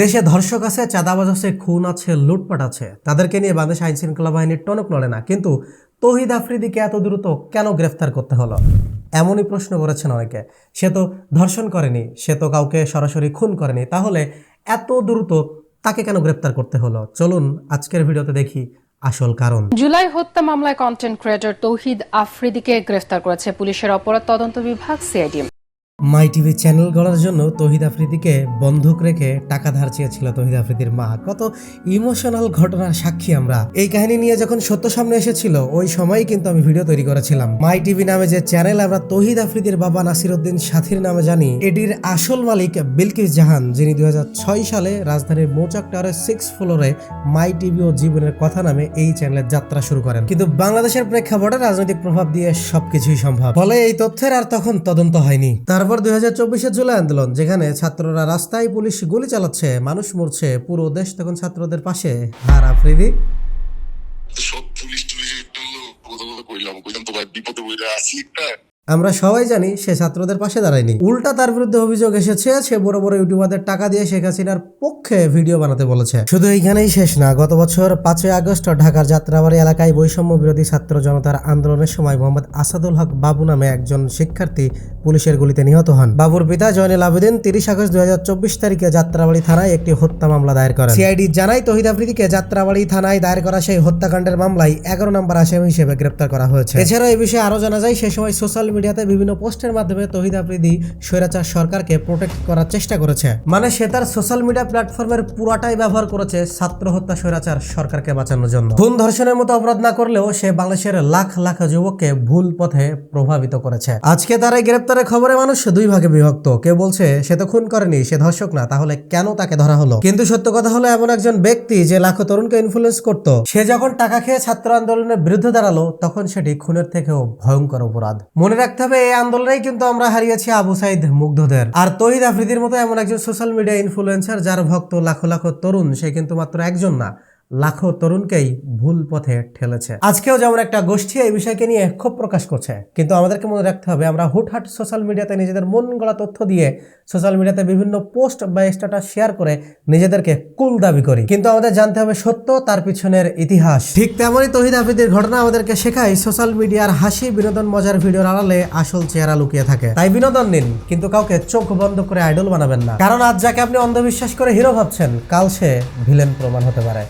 দেশে ধর্ষক আছে, চাঁদাবাজ আছে, খুন আছে, লুটপাট আছে। তাদেরকে নিয়ে বাংলাদেশ আইন শৃঙ্খলা বাহিনীর টনক নড়ে না। কিন্তু তহিদ আফ্রিদিকে এত দ্রুত কেন গ্রেফতার করতে হলো? এমনই প্রশ্ন করেছেন অনেকে। সে তো ধর্ষণ করেনি, সে তো কাউকে সরাসরি খুন করেনি। তাহলে এত দ্রুত তাকে কেন গ্রেফতার করতে হলো? চলুন আজকের ভিডিওতে দেখি আসল কারণ। জুলাই হত্যা মামলায় কন্টেন্ট ক্রিয়েটর তৌহিদ আফ্রিদিকে গ্রেফতার করেছে পুলিশের অপরাধ তদন্ত বিভাগ সিআইডি। মাই টিভি চ্যানেল গড়ার জন্য তহিদ আফ্রিদিকে বন্ধুক রেখে টাকা ধার চেয়েছিল তহিদ আফ্রিদির মা। কত ইমোশনাল ঘটনার সাক্ষী আমরা। এই কাহিনী নিয়ে যখন সত্য সামনে এসেছিল, ওই সময়ই কিন্তু আমি ভিডিও তৈরি করেছিলাম। মাই টিভি নামে যে চ্যানেল, আমরা তহিদ আফ্রিদির বাবা নাসিরউদ্দিন সাথীর নামে জানি। এটির আসল মালিক বিলকিস জাহান, যিনি দুই হাজার ছয় সালে রাজধানীর মৌচাক টাওয়ারের সিক্স ফ্লোরে মাই টিভি ও জীবনের কথা নামে এই চ্যানেলের যাত্রা শুরু করেন। কিন্তু বাংলাদেশের প্রেক্ষাপটে রাজনৈতিক প্রভাব দিয়ে সবকিছুই সম্ভব। ফলে এই তথ্যের আর তখন তদন্ত হয়নি। তারপর দুই হাজার চব্বিশে জুলাই আন্দোলন যেখানে ছাত্ররা রাস্তায় পুলিশ গুলি চালাচ্ছে মানুষ মরছে পুরো দেশ তখন ছাত্রদের পাশে। আর আফ্রিদি? আমরা সবাই জানি সে ছাত্রদের পাশে দাঁড়ায়নি। উল্টা তার বিরুদ্ধে অভিযোগ এসেছে সে বড় বড় ইউটিউবারদের টাকা দিয়ে শেখ হাসিনার পক্ষে ভিডিও বানাতে বলেছে। শুধু এইখানেই শেষ না গত বছর পাঁচই আগস্ট ঢাকার যাত্রাবাড়ি এলাকায় বৈষম্য বিরোধী ছাত্র জনতার আন্দোলনের সময় মোহাম্মদ আসাদুল হক বাবু নামে একজন শিক্ষার্থী পুলিশের গুলিতে নিহত হন। বাবুর পিতা জয়নুল আবেদিন তিরিশ আগস্ট দুই তারিখে যাত্রাবাড়ি থানায় একটি হত্যা মামলা দায়ের করেন। সিআইডি জানাই তহিদ আফ্রিদিকে যাত্রাবাড়ি থানায় দায়ের করা সেই হত্যাকাণ্ডের মামলায় এগারো নম্বর আসামি হিসেবে গ্রেপ্তার করা হয়েছে। এছাড়াও এই বিষয়ে আরও জানা যায় সে সময় সোশ্যাল মিডিয়াতে বিভিন্ন পোস্টের মাধ্যমে তহিদ আফ্রিদি স্বৈরাচার সরকারকে প্রোটেক্ট করার চেষ্টা করেছে। মানে সে তার সোশ্যাল মিডিয়া প্ল্যাটফর্মের পুরাটাই ব্যবহার করেছে ছাত্র হত্যা স্বৈরাচার সরকারকে বাঁচানোর জন্য। খুন ধর্ষণের মতো অপরাধ না করলেও সে বাংলাদেশের লাখ লাখ যুবককে ভুল পথে প্রভাবিত করেছে। আজকে তার এই গ্রেপ্তারের খবরে মানুষ দুই ভাগে বিভক্ত। কেউ বলছে, সে তো খুন করেনি, সে ধর্ষক না, তাহলে কেন তাকে ধরা হলো? কিন্তু সত্য কথা হলো, এমন একজন ব্যক্তি যে লাখো তরুণকে ইনফ্লুয়েন্স করত। সে যখন টাকা খেয়ে ছাত্র আন্দোলনের বিরুদ্ধে দাঁড়াল, তখন সেটি খুনের থেকেও ভয়ঙ্কর অপরাধ। মনে রাখতে হবে, এই আন্দোলনেই কিন্তু আমরা হারিয়েছি আবু সাইদ মুগ্ধদের। আর তহিদ আফ্রিদির মতো এমন একজন সোশ্যাল মিডিয়া ইনফ্লুয়েন্সার যার ভক্ত লাখো লাখো তরুণ, সে কিন্তু মাত্র একজন না। লাখো তরুণকেই ভুল পথে ঠেলেছে। আজকেও যেমন একটা গোষ্ঠী এই বিষয়কে নিয়ে ক্ষোভ প্রকাশ করছে, কিন্তু আমাদেরকে মনে রাখতে হবে, আমরা হুটহাট সোশ্যাল মিডিয়াতে নিজেদের মন গড়া তথ্য দিয়ে সোশ্যাল মিডিয়াতে বিভিন্ন পোস্ট বা স্ট্যাটাস শেয়ার করে নিজেদেরকে কুল দাবি করি। কিন্তু আমাদের জানতে হবে সত্য, তার পিছনের ইতিহাস। ঠিক তেমনই তহিদ আফ্রিদির ঘটনা আমাদেরকে শেখায় সোশ্যাল মিডিয়ার হাসি বিনোদন মজার ভিডিওর আড়ালে আসল চেহারা লুকিয়ে থাকে। তাই বিনোদন নিন, কিন্তু কাউকে চোখ বন্ধ করে আইডল বানাবেন না। কারণ আজ যাকে আপনি অন্ধবিশ্বাস করে হিরো ভাবছেন, কাল সে ভিলেন প্রমাণ হতে পারে।